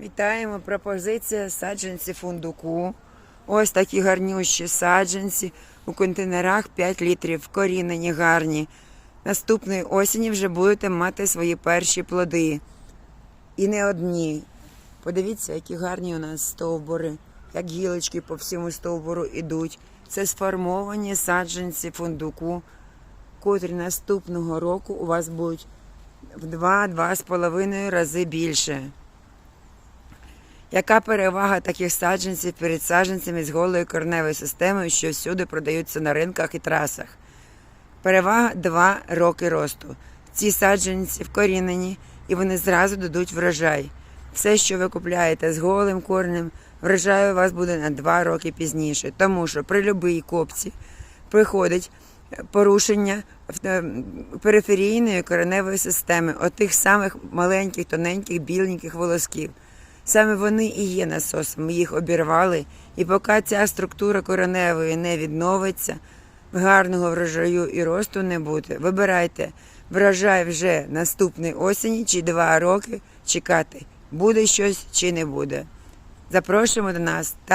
Вітаємо! Пропозиція саджанці фундуку. Ось такі гарнющі саджанці у контейнерах 5 літрів, корінені, гарні. Наступної осені вже будете мати свої перші плоди. І не одні. Подивіться, які гарні у нас стовбури, як гілочки по всьому стовбуру ідуть. Це сформовані саджанці фундуку, котрі наступного року у вас будуть в 2-2,5 рази більше. Яка перевага таких саджанців перед саджанцями з голою корневою системою, що всюди продаються на ринках і трасах? Перевага 2 роки росту. Ці саджанці вкорінені і вони зразу дадуть врожай. Все, що ви купляєте з голим корнем, врожай у вас буде на 2 роки пізніше, тому що при любій копці приходить е, порушення е, периферійної кореневої системи, отих самих маленьких, тоненьких, біленьких волосків. Саме вони і є насосом. Ми їх обірвали, і поки ця структура кореневої не відновиться, гарного врожаю і росту не буде. Вибирайте врожай вже наступної осені чи два роки чекати, буде щось чи не буде. Запрошуємо до нас та